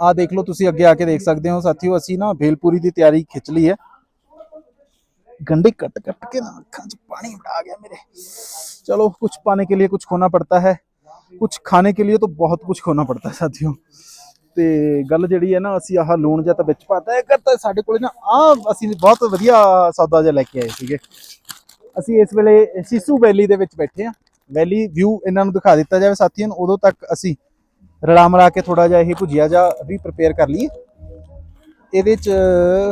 ਆ ਦੇਖ ਲਓ ਤੁਸੀਂ ਅੱਗੇ ਆ ਕੇ ਦੇਖ ਸਕਦੇ ਹੋ ਸਾਥੀਓ ਅਸੀਂ ਨਾ ਭੇਲਪੂਰੀ ਦੀ ਤਿਆਰੀ ਖਿੱਚ ਲਈ ਹੈ गंडे कट कट के ना आँखों से पानी आ गया मेरे चलो कुछ पाने के लिए कुछ खोना पड़ता है ਕੁਝ ਖਾਣੇ ਕੇ ਲਈ ਤਾਂ ਬਹੁਤ ਕੁਝ ਖੋਣਾ ਪੜਦਾ ਹੈ ਸਾਥੀਓ ਤੇ ਗੱਲ ਜਿਹੜੀ ਹੈ ਨਾ ਅਸੀਂ ਆਹ ਲੂਣ ਜਾਂ ਤਾਂ ਵਿੱਚ ਪਾਤਾ ਹੈ ਕਰਤਾ ਸਾਡੇ ਕੋਲੇ ਨਾ ਆ ਅਸੀਂ ਬਹੁਤ ਵਧੀਆ ਸੌਦਾ ਜਿਹਾ ਲੈ ਕੇ ਆਏ ਸੀਗੇ ਅਸੀਂ ਇਸ ਵੇਲੇ ਸਿਸੂ ਵੈਲੀ ਦੇ ਵਿੱਚ ਬੈਠੇ ਆ ਵੈਲੀ ਵਿਊ ਇਹਨਾਂ ਨੂੰ ਦਿਖਾ ਦਿੱਤਾ ਜਾਵੇ ਸਾਥੀਆਂ ਨੂੰ ਉਦੋਂ ਤੱਕ ਅਸੀਂ ਰਲਾ ਮਲਾ ਕੇ ਥੋੜਾ ਜਿਹਾ ਇਹ ਭੁਜੀਆ ਜਾਂ ਵੀ ਪ੍ਰਪੇਅਰ ਕਰ ਲਈਏ। ਇਹਦੇ ਚ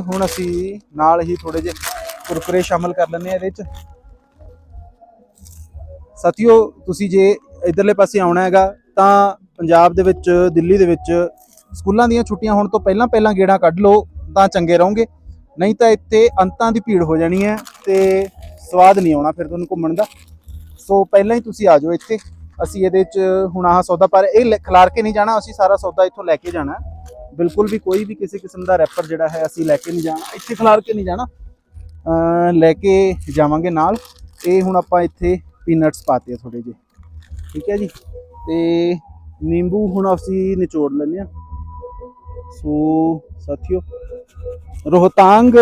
ਹੁਣ ਅਸੀਂ ਨਾਲ ਹੀ ਥੋੜੇ ਜਿਹੇ ਕੁਰਕਰੇ ਸ਼ਾਮਲ ਕਰ ਲੈਂਦੇ ਆ ਇਹਦੇ ਚ ਸਾਥੀਓ, ਤੁਸੀਂ ਜੇ ਇਧਰਲੇ ਪਾਸੇ ਆਉਣਾ ਹੈਗਾ, ਤਾਂ ਪੰਜਾਬ ਦੇ ਵਿੱਚ, ਦਿੱਲੀ ਦੇ ਵਿੱਚ ਸਕੂਲਾਂ ਦੀਆਂ ਛੁੱਟੀਆਂ ਹੋਣ ਤੋਂ ਪਹਿਲਾਂ ਪਹਿਲਾਂ ਗੇੜਾ ਕੱਢ ਲਓ, ਤਾਂ ਚੰਗੇ ਰਹੋਗੇ। ਨਹੀਂ ਤਾਂ ਇੱਥੇ ਅੰਤਾਂ ਦੀ ਭੀੜ ਹੋ ਜਾਣੀ ਹੈ ਤੇ ਸਵਾਦ ਨਹੀਂ ਆਉਣਾ ਫਿਰ ਤੁਹਾਨੂੰ ਘੁੰਮਣ ਦਾ। ਸੋ ਪਹਿਲਾਂ ਹੀ ਤੁਸੀਂ ਆ ਜਾਓ ਇੱਥੇ। ਅਸੀਂ ਇਹਦੇ 'ਚ ਹੁਣ ਆਹ ਸੌਦਾ, ਪਰ ਇਹ ਲੈ- ਖਿਲਾਰ ਕੇ ਨਹੀਂ ਜਾਣਾ, ਅਸੀਂ ਸਾਰਾ ਸੌਦਾ ਇੱਥੋਂ ਲੈ ਕੇ ਜਾਣਾ। ਬਿਲਕੁਲ ਵੀ ਕੋਈ ਵੀ ਕਿਸੇ ਕਿਸਮ ਦਾ ਰੈਪਰ ਜਿਹੜਾ ਹੈ, ਅਸੀਂ ਲੈ ਕੇ ਨਹੀਂ ਜਾਣਾ, ਇੱਥੇ ਖਿਲਾਰ ਕੇ ਨਹੀਂ ਜਾਣਾ। ਲੈ ਕੇ ਜਾਵਾਂਗੇ ਨਾਲ। ਇਹ ਹੁਣ ਆਪਾਂ ਇੱਥੇ ਪੀਨਟਸ ਪਾਤੇ ਆ ਥੋੜੇ ਜਿਹੇ। ਠੀਕ ਹੈ ਜੀ? ਤੇ ਨਿੰਬੂ ਹੁਣ ਅਸੀਂ ਨਿਚੋੜ ਲੈਂਦੇ ਆ ਸੋ ਸਾਥੀਓ, ਰੋਹਤਾਂਗ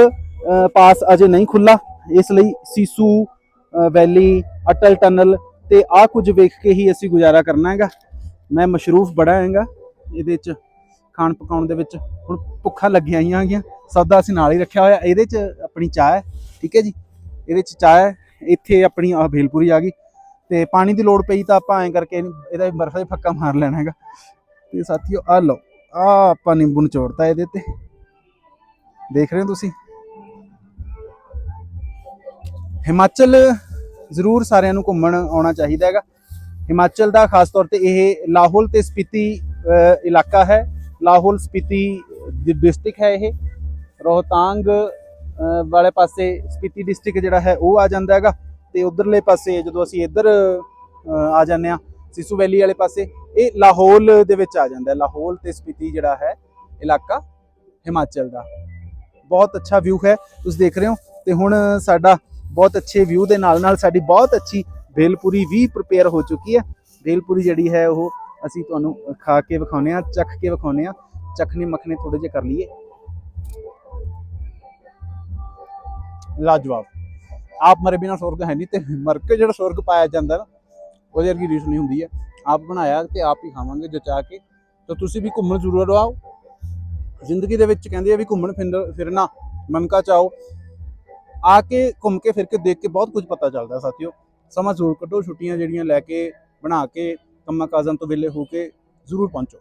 ਪਾਸ ਅਜੇ ਨਹੀਂ ਖੁੱਲਾ ਇਸ ਲਈ ਸੀਸੂ ਵੈਲੀ, ਅਟਲ ਟਨਲ ਤੇ ਆ ਕੁਝ ਵੇਖ ਕੇ ਹੀ ਅਸੀਂ ਗੁਜ਼ਾਰਾ ਕਰਨਾ ਹੈਗਾ। ਮੈਂ ਮਸ਼ਰੂਫ ਬੜਾ ਹੈਗਾ, ਇਹਦੇ ਚ ਖਾਣ ਪਕਾਉਣ ਦੇ ਵਿੱਚ ਹੁਣ ਭੁੱਖਾਂ ਲੱਗੀਆਂ ਆਈਆਂ ਹੈਗੀਆਂ ਸੌਦਾ ਅਸੀਂ ਨਾਲ ਹੀ ਰੱਖਿਆ ਹੋਇਆ, ਇਹਦੇ ਚ ਆਪਣੀ ਚਾਹ ਹੈ, ਠੀਕ ਹੈ ਜੀ? ਇਹਦੇ ਚ ਚਾਹ ਹੈ, ਇੱਥੇ ਆਪਣੀ ਆ ਭੇਲਪੂਰੀ ਆ ਗਈ। ਤੇ ਪਾਣੀ ਦੀ ਲੋੜ ਪਈ ਤਾਂ ਆਪਾਂ ਐਂ ਕਰਕੇ ਇਹਦਾ ਬਰਫ਼ ਦੇ ਫੱਕਾ ਮਾਰ ਲੈਣਾ ਹੈਗਾ। ਤੇ ਸਾਥੀਓ ਆ ਲਓ ਆ ਆਪਾਂ ਨਿੰਬੂ ਨਿਚੋੜਤਾ ਇਹਦੇ ਤੇ ਦੇਖ ਰਹੇ ਹੋ ਤੁਸੀਂ? ਹਿਮਾਚਲ ਜ਼ਰੂਰ ਸਾਰਿਆਂ ਨੂੰ ਘੁੰਮਣ ਆਉਣਾ ਚਾਹੀਦਾ ਹੈਗਾ। ਹਿਮਾਚਲ ਦਾ ਖਾਸ ਤੌਰ ਤੇ ਇਹ ਲਾਹੌਲ ਤੇ ਸਪੀਤੀ ਇਲਾਕਾ ਹੈ। ਲਾਹੌਲ ਸਪੀਤੀ ਡਿਸਟ੍ਰਿਕਟ ਹੈ ਇਹ। ਰੋਹਤਾਂਗ ਵਾਲੇ ਪਾਸੇ ਸਪੀਤੀ ਡਿਸਟ੍ਰਿਕਟ ਜਿਹੜਾ ਹੈ ਉਹ ਆ ਜਾਂਦਾ ਹੈਗਾ। ਤੇ ਉਧਰਲੇ ਪਾਸੇ ਜਦੋਂ ਅਸੀਂ ਇੱਧਰ ਆ ਜਾਂਦੇ ਆ ਸਿਸੂ ਵੈਲੀ ਵਾਲੇ ਪਾਸੇ, ਇਹ ਲਾਹੌਲ ਦੇ ਵਿੱਚ ਆ ਜਾਂਦਾ ਹੈ। ਲਾਹੌਲ ਤੇ ਸਪੀਤੀ ਜਿਹੜਾ ਹੈ, ਇਲਾਕਾ ਹਿਮਾਚਲ ਦਾ। ਬਹੁਤ ਅੱਛਾ ਵਿਊ ਹੈ, ਤੁਸੀਂ ਦੇਖ ਰਹੇ ਹੋ। ਤੇ ਹੁਣ ਸਾਡਾ ਬਹੁਤ ਅੱਛੇ ਵਿਊ ਦੇ ਨਾਲ ਨਾਲ ਸਾਡੀ ਬਹੁਤ ਅੱਛੀ ਭੇਲਪੂਰੀ ਵੀ ਪ੍ਰਪੇਅਰ ਹੋ ਚੁੱਕੀ ਹੈ। ਭੇਲਪੂਰੀ ਜਿਹੜੀ ਹੈ ਉਹ ਅਸੀਂ ਤੁਹਾਨੂੰ ਖਾ ਕੇ ਵਿਖਾਉਨੇ ਆ ਚੱਖ ਕੇ ਵਿਖਾਉਨੇ ਆ ਚਖਨੀ ਮੱਖਣੀ ਥੋੜੇ ਜਿਹੇ ਕਰ ਲਈਏ। ਲਾਜਵਾਬ। ਆਪ ਮਰੇ ਬਿਨਾ ਸਵਰਗ ਹੈ ਨਹੀਂ ਤੇ ਮਰ ਕੇ ਜਿਹੜਾ ਸੁਰਗ ਪਾਇਆ ਜਾਂਦਾ ਨਾ, ਉਹਦੇ ਵਰਗੀ ਰੀਸ ਨਹੀਂ ਹੁੰਦੀ ਹੈ। ਆਪ ਬਣਾਇਆ ਤੇ ਆਪ ਹੀ ਖਾਵਾਂਗੇ, ਜਚਾ ਕੇ। ਤਾਂ ਤੁਸੀਂ ਵੀ ਘੁੰਮਣ ਜ਼ਰੂਰ ਆਓ। ਜ਼ਿੰਦਗੀ ਦੇ ਵਿੱਚ ਕਹਿੰਦੇ ਆ ਵੀ ਘੁੰਮਣ ਫਿਰਨ- ਫਿਰਨਾ ਮਨਕਾ ਚਾਓ। ਆ ਕੇ ਘੁੰਮ ਕੇ ਫਿਰ ਕੇ ਦੇਖ ਕੇ ਬਹੁਤ ਕੁਝ ਪਤਾ ਚੱਲਦਾ ਸਾਥੀਓ। ਸਮਾਂ ਜ਼ਰੂਰ ਕੱਢੋ, ਛੁੱਟੀਆਂ ਜਿਹੜੀਆਂ ਲੈ ਕੇ, ਬਣਾ ਕੇ, ਕੰਮਾਂ ਕਾਜ਼ਾਂ ਤੋਂ ਵਿਹਲੇ ਹੋ ਕੇ ਜ਼ਰੂਰ ਪਹੁੰਚੋ।